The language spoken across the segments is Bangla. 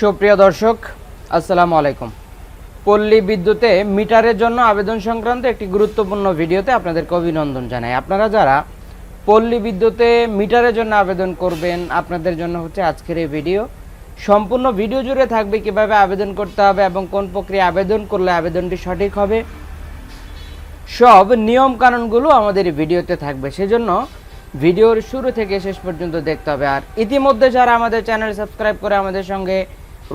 সুপ্রিয় দর্শক, আসসালামু আলাইকুম। পল্লী বিদ্যুতে মিটারের জন্য আবেদন সংক্রান্ত একটি গুরুত্বপূর্ণ ভিডিওতে আপনাদেরকে অভিনন্দন জানাই। আপনারা যারা পল্লী বিদ্যুতে মিটারের জন্য আবেদন করবেন, আপনাদের জন্য হচ্ছে আজকের এই ভিডিও। সম্পূর্ণ ভিডিও জুড়ে থাকবে কীভাবে আবেদন করতে হবে এবং কোন প্রক্রিয়া আবেদন করলে আবেদনটি সঠিক হবে। সব নিয়ম কানুনগুলো আমাদের ভিডিওতে থাকবে। সেজন্য ভিডিওর শুরু থেকে শেষ পর্যন্ত দেখতে হবে। আর ইতিমধ্যে যারা আমাদের চ্যানেল সাবস্ক্রাইব করে আমাদের সঙ্গে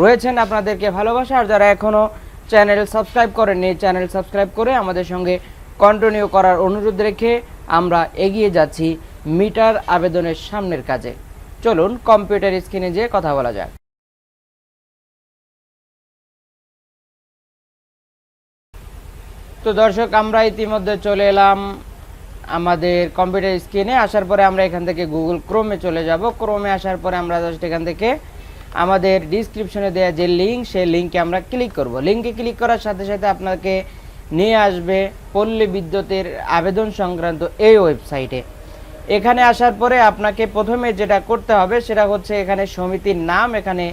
রয়েছেন আপনাদেরকে ভালোবাসা, আর যারা এখনও চ্যানেল সাবস্ক্রাইব করেননি, চ্যানেল সাবস্ক্রাইব করে আমাদের সঙ্গে কন্টিনিউ করার অনুরোধ রেখে আমরা এগিয়ে যাচ্ছি মিটার আবেদনের সামনের কাজে। চলুন কম্পিউটার স্ক্রিনে যেয়ে কথা বলা যাক। তো দর্শক, আমরা ইতিমধ্যে চলে এলাম আমাদের কম্পিউটার স্ক্রিনে আসার পরে আমরা এখান থেকে গুগল ক্রোমে চলে যাব। ক্রোমে আসার পরে আমরা জাস্ট এখান থেকে আমাদের ডিসক্রিপশনে দেওয়া যে লিঙ্ক সেই লিঙ্কে আমরা ক্লিক করব। লিঙ্কে ক্লিক করার সাথে সাথে আপনাকে নিয়ে আসবে পল্লী বিদ্যুতের আবেদন সংক্রান্ত এই ওয়েবসাইটে এখানে আসার পরে আপনাকে প্রথমে যেটা করতে হবে, সেটা হচ্ছে এখানে সমিতির নাম এখানে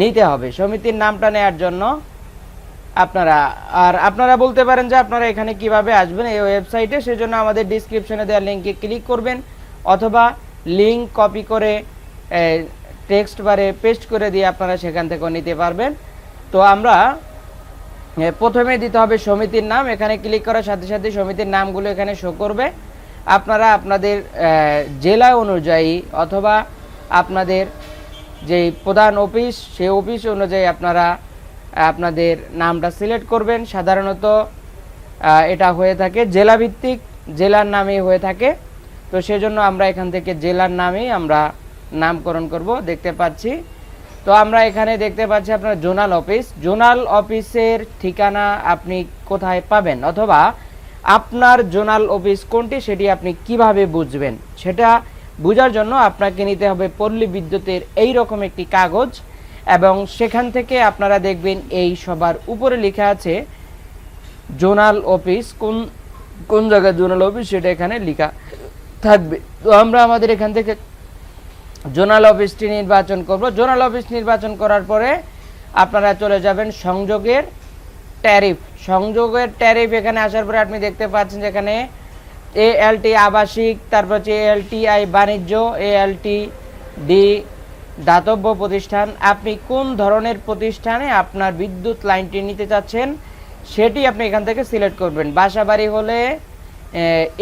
নিতে হবে। সমিতির নামটা নেওয়ার জন্য আপনারা, আর আপনারা বলতে পারেন যে আপনারা এখানে কীভাবে আসবেন এই ওয়েবসাইটে সেজন্য আমাদের ডিসক্রিপশনে দেওয়া লিঙ্কে ক্লিক করবেন, অথবা লিঙ্ক কপি করে টেক্সট বারে পেস্ট করে দিয়ে আপনারা সেখান থেকেও নিতে পারবেন। তো আমরা প্রথমে দিতে হবে সমিতির নাম। এখানে ক্লিক করার সাথে সাথে সমিতির নামগুলো এখানে শো করবে। আপনারা আপনাদের জেলা অনুযায়ী অথবা আপনাদের যে প্রধান অফিস, সেই অফিস অনুযায়ী আপনারা, আপনাদের নামটা সিলেক্ট করবেন। সাধারণত এটা হয়ে থাকে জেলাভিত্তিক, জেলার নামেই হয়ে থাকে। তো সেজন্য আমরা এখান থেকে জেলার নামেই আমরা নামকরণ করব, দেখতে পাচ্ছি। তো আমরা এখানে দেখতে পাচ্ছি আপনার জোনাল অফিস। জোনাল অফিসের ঠিকানা আপনি কোথায় পাবেন? অথবা আপনার জোনাল অফিস কোনটি, সেটি আপনি কীভাবে বুঝবেন? সেটা বোঝার জন্য আপনাকে নিতে হবে পল্লী বিদ্যুতের এই রকম একটি কাগজ এবং সেখান থেকে আপনারা দেখবেন এই সবার উপরে লেখা আছে, জোনাল অফিস। কোন কোন জায়গায় জোনাল অফিস, সেটা এখানে লেখা থাকবে। তো আমরা আমাদের এখান থেকে জোনাল অফিসটি নির্বাচন করব। জোনাল অফিস নির্বাচন করার পরে আপনারা চলে যাবেন সংযোগের ট্যারিফ। সংযোগের ট্যারিফ এখানে আসার পরে আপনি দেখতে পাচ্ছেন যেখানে এএলটি আবাসিক, তারপর হচ্ছে এএলটি আই বাণিজ্য এ এএলটি ডি দাতব্য প্রতিষ্ঠান। আপনি কোন ধরনের প্রতিষ্ঠানে আপনার বিদ্যুৎ লাইনটি নিতে চাচ্ছেন, সেটি আপনি এখান থেকে সিলেক্ট করবেন। বাসাবাড়ি হলে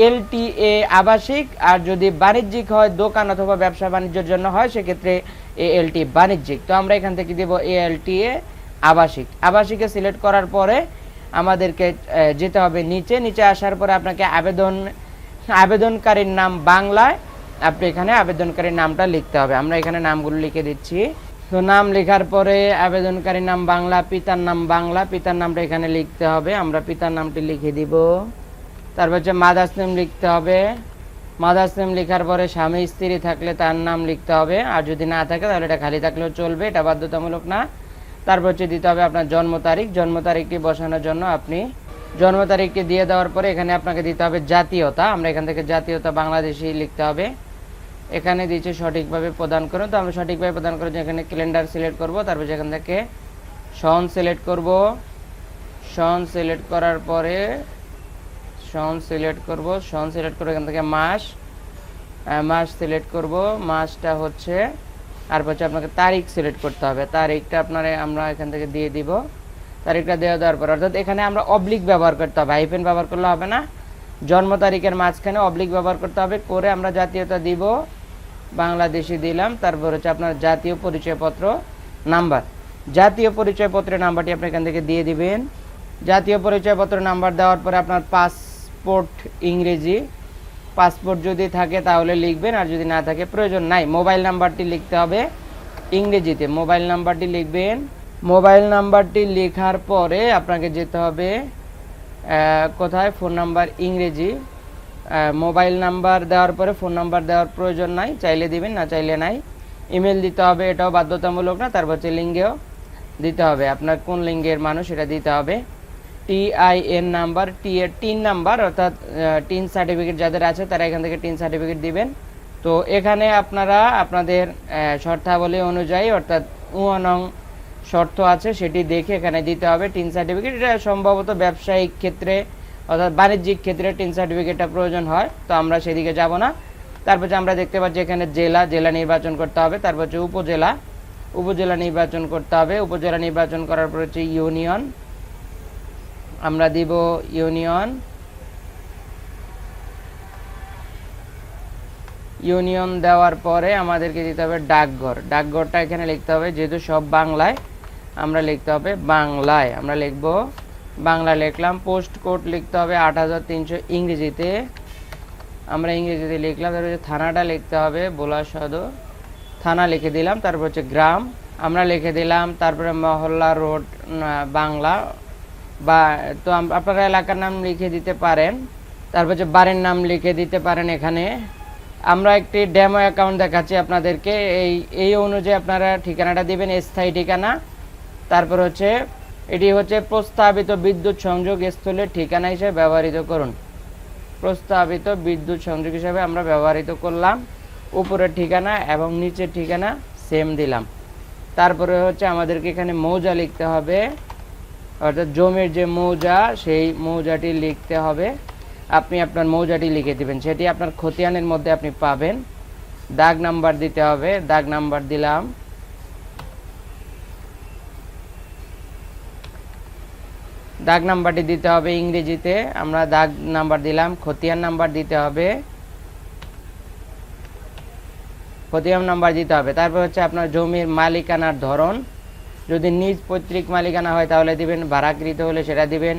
এলটিএ আবাসিক, আর যদি বাণিজ্যিক হয়, দোকান অথবা ব্যবসা বাণিজ্যের জন্য হয়, সেক্ষেত্রে এএলটি বাণিজ্যিক। তো আমরা এখান থেকে দেব এএলটিএ আবাসিক। আবাসিকে সিলেক্ট করার পরে আমাদেরকে যেতে হবে নিচে। নিচে আসার পরে আপনাকে আবেদন, আবেদনকারীর নাম বাংলায় আপনি এখানে আবেদনকারীর নামটা লিখতে হবে। আমরা এখানে নামগুলো লিখে দিচ্ছি। তো নাম লেখার পরে আবেদনকারীর নাম বাংলা, পিতার নাম বাংলা, পিতার নামটা এখানে লিখতে হবে। আমরা পিতার নামটি লিখে দিব। তারপর হচ্ছে মাদার্স নেম লিখতে হবে। মাদার্স নেম লেখার পরে স্বামী, স্ত্রী থাকলে তার নাম লিখতে হবে। আর যদি না থাকে, তাহলে এটা খালি থাকলেও চলবে, এটা বাধ্যতামূলক না। তারপর হচ্ছে দিতে হবে আপনার জন্ম তারিখ। জন্ম তারিখটি বসানোর জন্য আপনি জন্ম তারিখটি দিয়ে দেওয়ার পরে এখানে আপনাকে দিতে হবে জাতীয়তা। আমরা এখান থেকে জাতীয়তা বাংলাদেশি লিখতে হবে। এখানে দিচ্ছে সঠিকভাবে প্রদান করুন। তো আমরা সঠিকভাবে প্রদান করে এখানে ক্যালেন্ডার সিলেক্ট করব। তারপর সেখান থেকে সন সিলেক্ট করব। সন সিলেক্ট করার পরে সন সিলেক্ট করব সন সিলেক্ট করে এখান থেকে মাস মাস সিলেক্ট করব, মাসটা হচ্ছে, আর হচ্ছে আপনাকে তারিখ সিলেক্ট করতে হবে। তারিখটা আপনারা আমরা এখান থেকে দিয়ে দিব। তারিখটা দেওয়া দেওয়ার পর, অর্থাৎ এখানে আমরা অবলিক ব্যবহার করতে হবে। হাইফেন ব্যবহার করলে হবে না। জন্ম তারিখের মাঝখানে অবলিক ব্যবহার করতে হবে। করে আমরা জাতীয়তা দিব। বাংলাদেশি দিলাম। তারপর হচ্ছে আপনার জাতীয় পরিচয়পত্র নাম্বার। জাতীয় পরিচয়পত্রের নাম্বারটি আপনি এখান থেকে দিয়ে দিবেন। জাতীয় পরিচয়পত্র নাম্বার দেওয়ার পরে আপনার পাসপোর্ট ইংরেজি, পাসপোর্ট যদি থাকে তাহলে লিখবেন, আর যদি না থাকে প্রয়োজন নাই। মোবাইল নাম্বারটি লিখতে হবে ইংরেজিতে। মোবাইল নাম্বারটি লিখবেন। মোবাইল নাম্বারটি লেখার পরে আপনাকে যেতে হবে কোথায়? ফোন নাম্বার ইংরেজি। মোবাইল নাম্বার দেওয়ার পরে ফোন নাম্বার দেওয়ার প্রয়োজন নাই। চাইলে দিবেন, না চাইলে নাই। ইমেল দিতে হবে, এটাও বাধ্যতামূলক না, তারপর হচ্ছে লিঙ্গেও দিতে হবে। আপনার কোন লিঙ্গের মানুষ এটা দিতে হবে। টিআইএন নাম্বার টি টিন নাম্বার অর্থাৎ টিন সার্টিফিকেট যাদের আছে, তারা এখান থেকে টিন সার্টিফিকেট দিবেন। তো এখানে আপনারা আপনাদের শর্তাবলী অনুযায়ী, অর্থাৎ উ নং শর্ত আছে, সেটি দেখে এখানে দিতে হবে টিন সার্টিফিকেট এটা সম্ভবত ব্যবসায়িক ক্ষেত্রে, অর্থাৎ বাণিজ্যিক ক্ষেত্রে টিন সার্টিফিকেটটা প্রয়োজন হয়। তো আমরা সেদিকে যাব না। তারপর যে আমরা দেখতে পাচ্ছি এখানে জেলা জেলা নির্বাচন করতে হবে। তারপর হচ্ছে উপজেলা। উপজেলা নির্বাচন করতে হবে। উপজেলা নির্বাচন করার পর হচ্ছে ইউনিয়ন। আমরা দিব ইউনিয়ন। ইউনিয়ন দেওয়ার পরে আমাদেরকে দিতে হবে ডাকঘর। ডাকঘরটা এখানে লিখতে হবে, যেহেতু সব বাংলায়, আমরা লিখতে হবে বাংলায়। আমরা লিখব বাংলা লিখলাম, পোস্ট কোড লিখতে হবে আট হাজার তিনশো ইংরেজিতে। আমরা ইংরেজিতে লিখলাম, তারপর থানাটা লিখতে হবে বোলা সদর। থানা লিখে দিলাম, তারপর হচ্ছে গ্রাম। আমরা লিখে দিলাম, তারপরে মহল্লা রোড বাংলা। বা, তো আপনারা এলাকার নাম লিখে দিতে পারেন। তারপর হচ্ছে বাড়ির নাম লিখে দিতে পারেন এখানে। আমরা একটি ডেমো অ্যাকাউন্ট দেখাচ্ছি আপনাদেরকে। এই এই অনুযায়ী আপনারা ঠিকানাটা দিবেন, স্থায়ী ঠিকানা। তারপর হচ্ছে, এটি হচ্ছে প্রস্তাবিত বিদ্যুৎ সংযোগ স্থলের ঠিকানা হিসেবে ব্যবহৃত করুন। প্রস্তাবিত বিদ্যুৎ সংযোগ হিসেবে আমরা ব্যবহৃত করলাম। উপরের ঠিকানা এবং নিচের ঠিকানা সেম দিলাম। তারপরে হচ্ছে আমাদেরকে এখানে মৌজা লিখতে হবে। অর্থাৎ জমির যে মৌজা, সেই মৌজাটি লিখতে হবে। আপনি আপনার মৌজাটি লিখে দিবেন। সেটি আপনার খতিয়ানের মধ্যে আপনি পাবেন। দাগ নাম্বার দিতে হবে। দাগ নাম্বার দিলাম। দাগ নাম্বারটি দিতে হবে ইংরেজিতে। আমরা দাগ নাম্বার দিলাম। খতিয়ান নাম্বার দিতে হবে। খতিয়ান নাম্বার দিতে হবে। তারপর হচ্ছে আপনার জমির মালিকানার ধরন। যদি নিজ পৈতৃক মালিকানা হয় তাহলে দিবেন, ভাড়াকৃত হলে সেটা দিবেন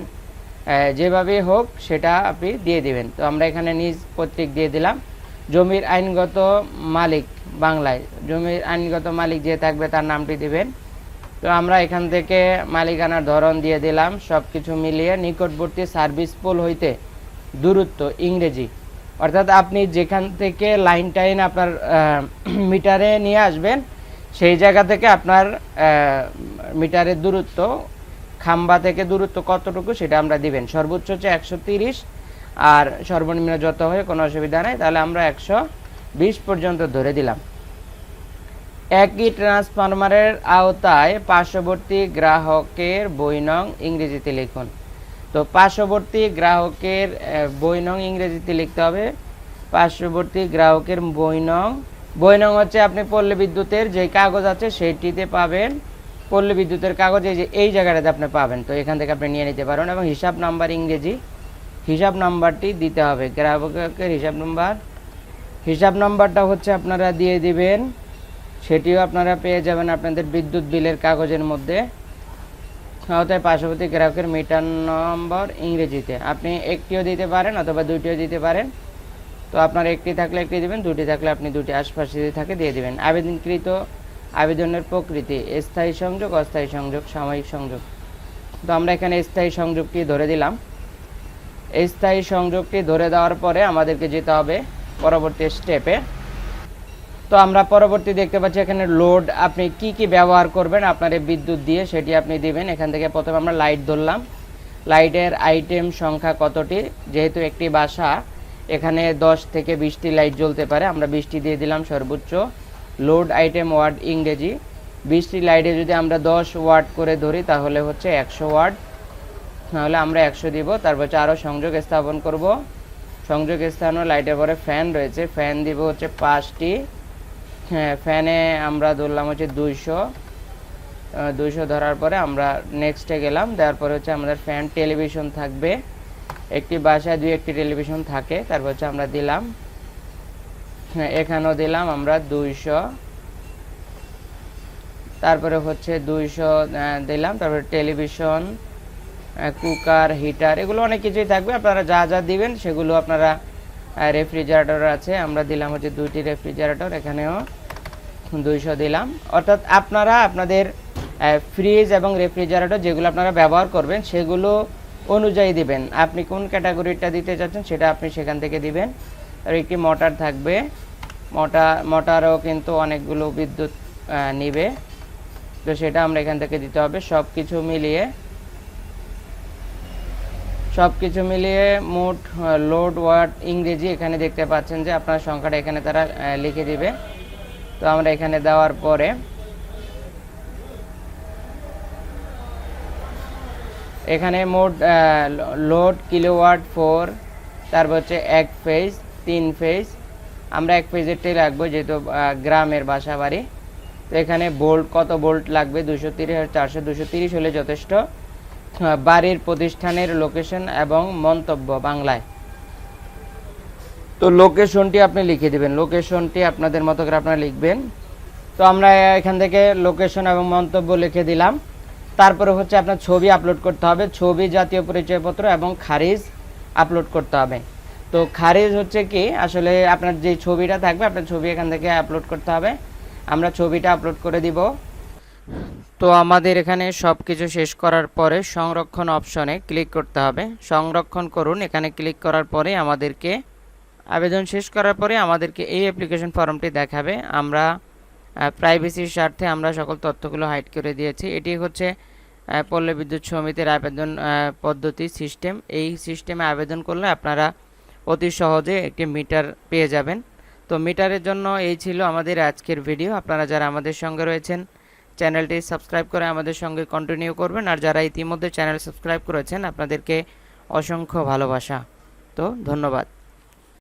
যেভাবে হোক সেটা আপনি দিয়ে দিবেন। তো আমরা এখানে নিজ পৈতৃক দিয়ে দিলাম। জমির আইনগত মালিক বাংলায়, জমির আইনগত মালিক যে থাকবে তার নামটি দিবেন। তো আমরা এখান থেকে মালিকানার ধরন দিয়ে দিলাম সব কিছু মিলিয়ে নিকটবর্তী সার্ভিস পোল হইতে দূরত্ব, ইংরেজি। অর্থাৎ আপনি যেখান থেকে লাইন টাইন আপনার মিটারে নিয়ে আসবেন সেই জায়গা থেকে আপনার মিটারের দূরত্ব, খাম্বা থেকে দূরত্ব কতটুকু সেটা আমরা দিবেন। সর্বোচ্চ হচ্ছে একশো তিরিশ, আর সর্বনিম্ন যত হয় কোনো অসুবিধা নেই। তাহলে আমরা একশো বিশ পর্যন্ত ধরে দিলাম। একই ট্রান্সফরমারের আওতায় পার্শ্ববর্তী গ্রাহকের বই নং ইংরেজিতে লিখুন। তো পার্শ্ববর্তী গ্রাহকের বই নং ইংরেজিতে লিখতে হবে। পার্শ্ববর্তী গ্রাহকের বই নং বই নং হচ্ছে আপনি পল্লী বিদ্যুতের যে কাগজ আছে সেইটিতে পাবেন পল্লী বিদ্যুতের কাগজ, এই যে, এই জায়গাটাতে আপনি পাবেন। তো এখান থেকে আপনি নিয়ে নিতে পারেন এবং হিসাব নাম্বার ইংরেজি। হিসাব নাম্বারটি দিতে হবে। গ্রাহকের হিসাব নাম্বার। হিসাব নাম্বারটা হচ্ছে আপনারা দিয়ে দিবেন। সেটিও আপনারা পেয়ে যাবেন আপনাদের বিদ্যুৎ বিলের কাগজের মধ্যে। আওতায় পার্শ্ববর্তী গ্রাহকের মিটার নম্বর ইংরেজিতে। আপনি একটিও দিতে পারেন অথবা দুইটিও দিতে পারেন। তো আপনার একটি থাকলে একটি দিবেন, দুটি থাকলে আপনি দুটি আশপাশে যদি থাকে, দিয়ে দিবেন। আবেদনকৃত আবেদনের প্রকৃতি, স্থায়ী সংযোগ, অস্থায়ী সংযোগ, সাময়িক সংযোগ। তো আমরা এখানে স্থায়ী সংযোগটি ধরে দিলাম। স্থায়ী সংযোগটি ধরে দেওয়ার পরে আমাদেরকে যেতে হবে পরবর্তী স্টেপে। তো আমরা পরবর্তী দেখতে পাচ্ছি এখানে লোড, আপনি কি কি ব্যবহার করবেন, আপনার বিদ্যুৎ দিয়ে সেটি আপনি দিবেন। এখান থেকে প্রথমে আমরা লাইট ধরলাম। লাইটের আইটেম সংখ্যা কতটি, যেহেতু একটি বাসা এখানে দশ থেকে বিশটি লাইট জ্বলতে পারে। আমরা বিশটি দিয়ে দিলাম সর্বোচ্চ। লোড আইটেম ওয়ার্ড ইংরেজি। বিশটি লাইটে যদি আমরা দশ ওয়াট করে ধরি, তাহলে হচ্ছে একশো ওয়াট তাহলে আমরা একশো দিব। তারপর হচ্ছে আরও সংযোগ স্থাপন করব। সংযোগ স্থানও লাইটের পরে ফ্যান রয়েছে। ফ্যান দিব হচ্ছে পাঁচটি। হ্যাঁ ফ্যানে আমরা ধরলাম হচ্ছে দুইশো। দুইশো ধরার পরে আমরা নেক্সটে গেলাম। দেওয়ার পরে হচ্ছে আমাদের ফ্যান টেলিভিশন থাকবে। একটি বাসায় দুই একটি টেলিভিশন থাকে, তারপর হচ্ছে আমরা দিলাম। হ্যাঁ এখানেও দিলাম আমরা দুইশো। তারপরে হচ্ছে দুইশো দিলাম। তারপরে টেলিভিশন কুকার, হিটার, এগুলো অনেক কিছুই থাকবে। আপনারা যা যা দিবেন সেগুলো আপনারা রেফ্রিজারেটর আছে। আমরা দিলাম হচ্ছে দুইটি রেফ্রিজারেটর, এখানেও দুইশো দিলাম। অর্থাৎ আপনারা আপনাদের ফ্রিজ এবং রেফ্রিজারেটর যেগুলো আপনারা ব্যবহার করবেন, সেগুলো অনুযায়ী দিবেন। আপনি কোন ক্যাটাগরিটা দিতে চাচ্ছেন সেটা আপনি সেখান থেকে দিবেন। আর একটি মোটর থাকবে। মোটর মোটরও কিন্তু অনেকগুলো বিদ্যুৎ নিবে। তো সেটা আমরা এখান থেকে দিতে হবে। সব কিছু মিলিয়ে সব কিছু মিলিয়ে মোট লোড ওয়ার্ড ইংরেজি এখানে দেখতে পাচ্ছেন যে আপনার সংখ্যাটা এখানে তারা লিখে দিবে। তো আমরা এখানে দেওয়ার পরে এখানে মোট লোড কিলোওয়াট ফোর, তারপর হচ্ছে এক ফেজ, তিন ফেজ। আমরা এক ফেজেরটাই রাখব যেহেতু গ্রামের বাসা বাড়ি তো এখানে বোল্ট, কত বোল্ট লাগবে? দুশো তিরিশ চারশো দুশো তিরিশ হলে যথেষ্ট। বাড়ির প্রতিষ্ঠানের লোকেশন এবং মন্তব্য বাংলায়। তো লোকেশনটি আপনি লিখে দেবেন। লোকেশনটি আপনাদের মতো করে আপনারা লিখবেন। তো আমরা এখান থেকে লোকেশন এবং মন্তব্য লিখে দিলাম। তারপরে হচ্ছে আপনার ছবি আপলোড করতে হবে, ছবি জাতীয় পরিচয়পত্র এবং খারিজ আপলোড করতে হবে। তো খারিজ হচ্ছে কি, আসলে আপনার যে ছবিটা থাকবে, আপনার ছবি এখান থেকে আপলোড করতে হবে। আমরা ছবিটা আপলোড করে দিব। তো আমাদের এখানে সব কিছু শেষ করার পরে সংরক্ষণ অপশনে ক্লিক করতে হবে। সংরক্ষণ করুন, এখানে ক্লিক করার পরে আমাদেরকে আবেদন শেষ করার পরে আমাদেরকে এই অ্যাপ্লিকেশন ফর্মটি দেখাবে। আমরা প্রাইভেসির স্বার্থে আমরা সকল তথ্যগুলো হাইড করে দিয়েছি। এটি হচ্ছে পল্লী বিদ্যুৎ সমিতির আবেদন পদ্ধতি সিস্টেম এই সিস্টেমে আবেদন করলে আপনারা অতি সহজে একটি মিটার পেয়ে যাবেন। তো মিটারের জন্য এই ছিল আমাদের আজকের ভিডিও আপনারা যারা আমাদের সঙ্গে রয়েছেন, চ্যানেলটি সাবস্ক্রাইব করে আমাদের সঙ্গে কন্টিনিউ করবেন। আর যারা ইতিমধ্যে চ্যানেল সাবস্ক্রাইব করেছেন, আপনাদেরকে অসংখ্য ভালোবাসা। তো ধন্যবাদ।